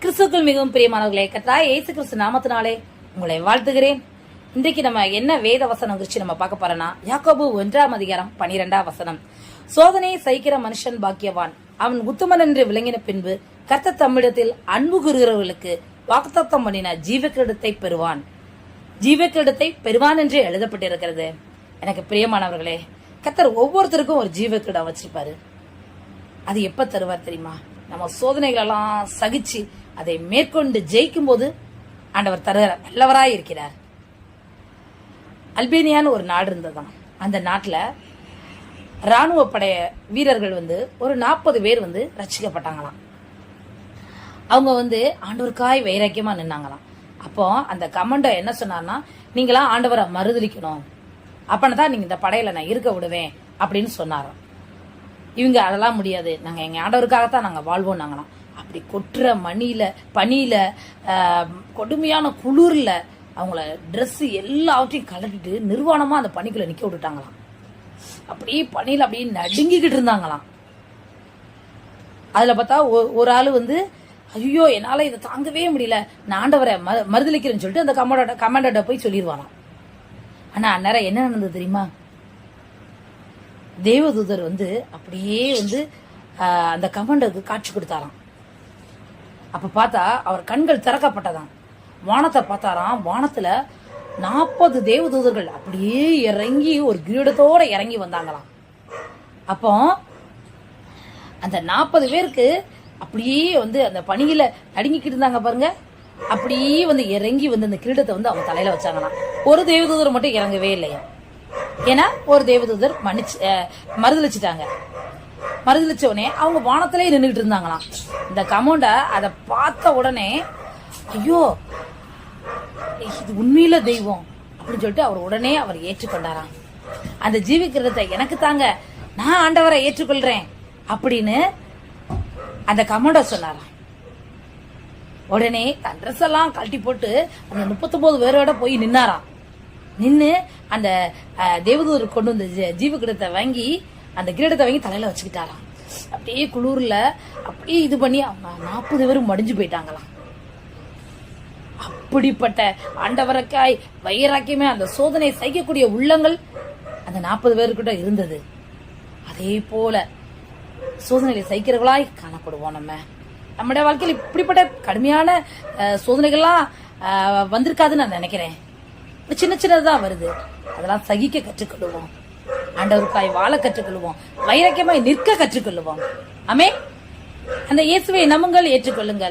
கிறிஸ்துக்கள் மிகவும் பிரியமானவர்களே கத்தா இயேசு கிறிஸ்து நாமத்தினாலே உங்களை வாழ்த்துகிறேன். இன்றைக்கு நம்ம என்ன வேத வசனம் குறிச்சு நம்ம பார்க்க போறோம்னா யாக்கோபு ஒன்றாம் அதிகாரம் பனிரெண்டாம் வசனம். சோதனையை சகிக்கிற மனுஷன் பாக்கியவான். அவன் உத்தமன் என்று விளங்கின பின்பு கர்த்த தம்மிடத்தில் அன்பு கூறுகிறவர்களுக்கு வாக்குத்தத்தம் பண்ணின ஜீவக்கிரடத்தை பெறுவான். ஜீவக்கிரடத்தை பெறுவான் என்று எழுதப்பட்டிருக்கிறது. எனக்கு பிரியமானவர்களே கத்தர் ஒவ்வொருத்தருக்கும் ஒரு ஜீவக்கிரடம் வச்சிருப்பாரு. அது எப்ப தருவார் தெரியுமா? நம்ம சோதனைகள் எல்லாம் சகிச்சு அதை மேற்கொண்டு ஜெயிக்கும் போது ஆண்டவர் தருகிற வல்லவராய் இருக்கிறார். அல்பேனியான்னு ஒரு நாடு இருந்ததுதான். அந்த நாட்டில் இராணுவ படைய வீரர்கள் வந்து ஒரு நாற்பது பேர் வந்து ரசிக்கப்பட்டாங்களாம் அவங்க வந்து ஆண்டவருக்காய் வைராக்கியமாக நின்னாங்களாம். அப்போ அந்த கமாண்டோ என்ன சொன்னார்னா நீங்களாம் ஆண்டவரை மறுதலிக்கணும். அப்போன தான் நீங்கள் இந்த படையில் நான் இருக்க விடுவேன் அப்படின்னு சொன்னாராம். இவங்க அதெல்லாம் முடியாது. நாங்கள் எங்கள் ஆண்டவருக்காகத்தான் நாங்கள் வாழ்வோம் நாங்களாம் அப்படி கொட்டுற மணியில பனியில கொடுமையான குளிரில் அவங்கள ட்ரெஸ்ஸு எல்லாவற்றையும் கலட்டிட்டு நிர்வாணமா அந்த பனிக்குள்ள நிக்க விட்டுட்டாங்களாம். அப்படியே பனியில அப்படியே நடுங்கிக்கிட்டு இருந்தாங்களாம். அதுல பார்த்தா ஒ- ஒரு ஆள் வந்து ஐயோ என்னால இதை தாங்கவே முடியல. நான் ஆண்டவரை ம- மறுதலிக்கிறேன்னு சொல்லிட்டு அந்த கமாண்டோட கமாண்டோட போய் சொல்லிடுவாராம் ஆனா அந்நேரம் என்ன நடந்தது தெரியுமா? தேவதூதர் வந்து அப்படியே வந்து அந்த கமாண்டருக்கு காட்சி கொடுத்தாராம். அப்போ பார்த்தா அவர் கண்கள் திறக்கப்பட்டதான் வானத்தை பார்த்தாராம் வானத்தில் நாற்பது தேவதூதர்கள் அப்படியே இறங்கி ஒரு கிரீடத்தோடு இறங்கி வந்தாங்களாம். அப்போ அந்த நாற்பது பேருக்கு அப்படியே வந்து அந்த பணியில் நடுங்கிக்கிட்டு இருந்தாங்க பாருங்க. அப்படியே வந்து இறங்கி வந்து அந்த கிரீடத்தை வந்து அவங்க தலையில வச்சாங்களாம். ஒரு தேவதூதர் மட்டும் இறங்கவே இல்லையா ஏன்னா ஒரு தேவதூதர் மன்னிச்சு மறுதளிச்சிட்டாங்க மறுதலிச்சிட்டாங்க உடனே அவங்க வானத்திலே நின்றுட்டு இருந்தாங்களாம். இந்த கமௌண்ட அதை பார்த்த உடனே ஐயோ இது உண்மையில தெய்வம் அப்படின்னு சொல்லிட்டு அவர் உடனே அவர் ஏற்றுக்கொண்டாராம். அந்த ஜீவிக்கிறத எனக்கு தாங்க நான் ஆண்டவரை ஏற்றுக்கொள்றேன் அப்படின்னு அந்த கமாண்டோ சொன்னாராம். உடனே தன் ட்ரெஸ் எல்லாம் கழட்டி போட்டு அந்த முப்பத்தொன்பது பேரோட போய் நின்னாராம். நின்னு அந்த அஹ், கொண்டு வந்த ஜீ- ஜீவ வாங்கி அந்த கிரீடத்தை வாங்கி தலையில வச்சுக்கிட்டாராம். அப்படியே குளூர்ல அப்படியே இது பண்ணி அவங்க நாற்பது பேரும் மடிஞ்சு போயிட்டாங்களாம். அப்படிப்பட்ட ஆண்டவரக்காய் வைராக்கியமே அந்த சோதனை சகிக்கக்கூடிய உள்ளங்கள் அந்த நாற்பது பேருக்கிட்ட இருந்தது. அதே போல சோதனைகளை சகிக்கிறவர்களாய் காணப்படுவோம் நம்ம. நம்முடைய வாழ்க்கையில் இப்படிப்பட்ட கடுமையான சோதனைகள்லாம் வந்திருக்காதுன்னு நான் நினைக்கிறேன். சின்ன சின்னதுதான் வருது. அதெல்லாம் சகிக்க கற்றுக்கொள்வோம். ஆண்டவருக்காய் வாழ கற்றுக்கொள்வோம். வைரக்கியமாய் நிற்க கற்றுக்கொள்வோம். அமே அந்த இயேசுவை நம்புங்கள் ஏற்றுக்கொள்ளுங்கள்.